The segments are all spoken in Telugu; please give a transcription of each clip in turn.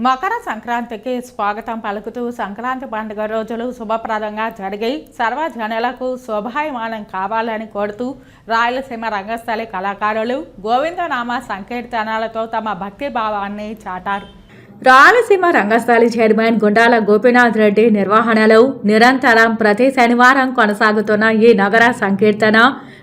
మకర సంక్రాంతికి స్వాగతం పలుకుతూ సంక్రాంతి పండుగ రోజులు శుభప్రదంగా జరిగి సర్వజనులకు శుభాయమానం కావాలని కోరుతూ రాయలసీమ రంగస్థలి కళాకారులు గోవిందనామ సంకీర్తనాలతో తమ భక్తి భావాన్ని చాటారు. రాయలసీమ రంగస్థలి చైర్మన్ గుండాల గోపీనాథ్ రెడ్డి నిర్వహణలో నిరంతరం ప్రతి శనివారం కొనసాగుతున్న ఈ నగర సంకీర్తన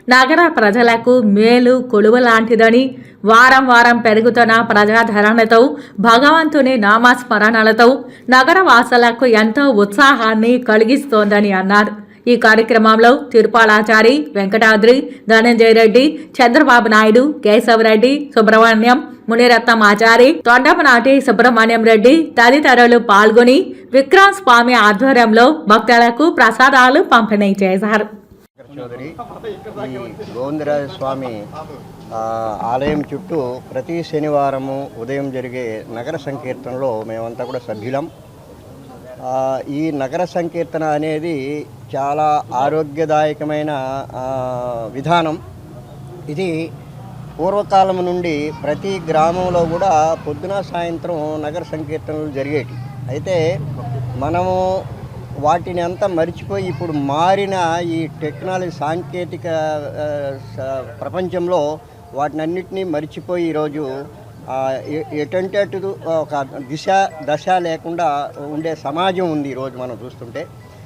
నగర ప్రజలకు మేలు కొలువు లాంటిదని వారం వారం పెరుగుతున్న ప్రజాధరణతో భగవంతుని నామస్మరణలతో నగర వాసులకు ఎంతో ఉత్సాహాన్ని కలిగిస్తోందని అన్నారు. ఈ కార్యక్రమంలో తిరుపాలాచారి వెంకటాద్రి ధనంజయ రెడ్డి చంద్రబాబు నాయుడు కేశవరెడ్డి సుబ్రహ్మణ్యం మునిరత్నం ఆచారి తొండమనాటి సుబ్రహ్మణ్యం రెడ్డి తదితరులు పాల్గొని విక్రాంత్ స్వామి ఆధ్వర్యంలో భక్తులకు ప్రసాదాలు పంపిణీ చేశారు. చౌదరి. ఈ గోవిందరాజ స్వామి ఆలయం చుట్టూ ప్రతి శనివారము ఉదయం జరిగే నగర సంకీర్తనలో మేమంతా కూడా సభ్యులం. ఈ నగర సంకీర్తన అనేది చాలా ఆరోగ్యదాయకమైన విధానం. ఇది పూర్వకాలం నుండి ప్రతి గ్రామంలో కూడా పొద్దున సాయంత్రం నగర సంకీర్తనలు జరిగేటి. అయితే మనము వాటిని అంతా మర్చిపోయి ఇప్పుడు మారిన ఈ టెక్నాలజీ సాంకేతిక స- ప్రపంచంలో వాటినన్నిటినీ మర్చిపోయి ఈరోజు ఆ, ఎటంటే అటు ఒక దిశ దశ లేకుండా ఉండే సమాజం ఉంది ఈరోజు మనం చూస్తుంటే.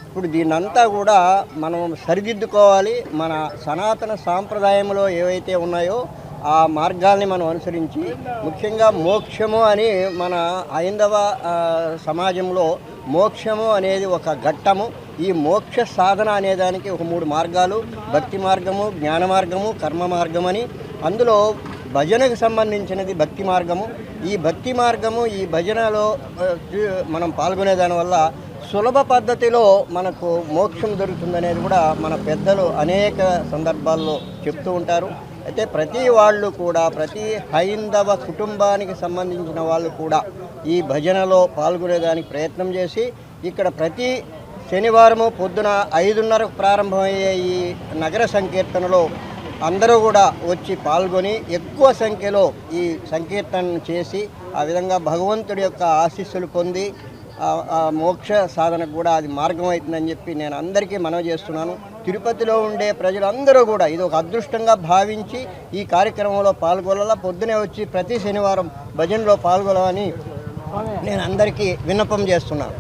ఇప్పుడు దీన్నంతా కూడా మనం సరిదిద్దుకోవాలి. మన సనాతన సాంప్రదాయంలో ఏవైతే ఉన్నాయో ఆ మార్గాల్ని మనం అనుసరించి ముఖ్యంగా మోక్షము అని మన హైందవ సమాజంలో మోక్షము అనేది ఒక ఘట్టము. ఈ మోక్ష సాధన అనేదానికి ఒక మూడు మార్గాలు. భక్తి మార్గము జ్ఞాన మార్గము కర్మ మార్గం అని అందులో భజనకు సంబంధించినది భక్తి మార్గము. ఈ భక్తి మార్గము ఈ భజనలో మనం పాల్గొనే దానివల్ల సులభ పద్ధతిలో మనకు మోక్షం దొరుకుతుందనేది కూడా మన పెద్దలు అనేక సందర్భాల్లో చెప్తూ ఉంటారు. అయితే ప్రతి వాళ్ళు కూడా ప్రతి హైందవ కుటుంబానికి సంబంధించిన వాళ్ళు కూడా ఈ భజనలో పాల్గొనేదానికి ప్రయత్నం చేసి ఇక్కడ ప్రతి శనివారము పొద్దున ఐదున్నరకు ప్రారంభమయ్యే ఈ నగర సంకీర్తనలో అందరూ కూడా వచ్చి పాల్గొని ఎక్కువ సంఖ్యలో ఈ సంకీర్తనను చేసి ఆ విధంగా భగవంతుడి యొక్క ఆశీస్సులు పొంది మోక్ష సాధనకు కూడా అది మార్గం అవుతుందని చెప్పి నేను అందరికీ మనవి చేస్తున్నాను. తిరుపతిలో ఉండే ప్రజలందరూ కూడా ఇది ఒక అదృష్టంగా భావించి ఈ కార్యక్రమంలో పాల్గొనాలా. పొద్దునే వచ్చి ప్రతి శనివారం భజనలో పాల్గొనమని నేను అందరికీ విన్నపం చేస్తున్నాను.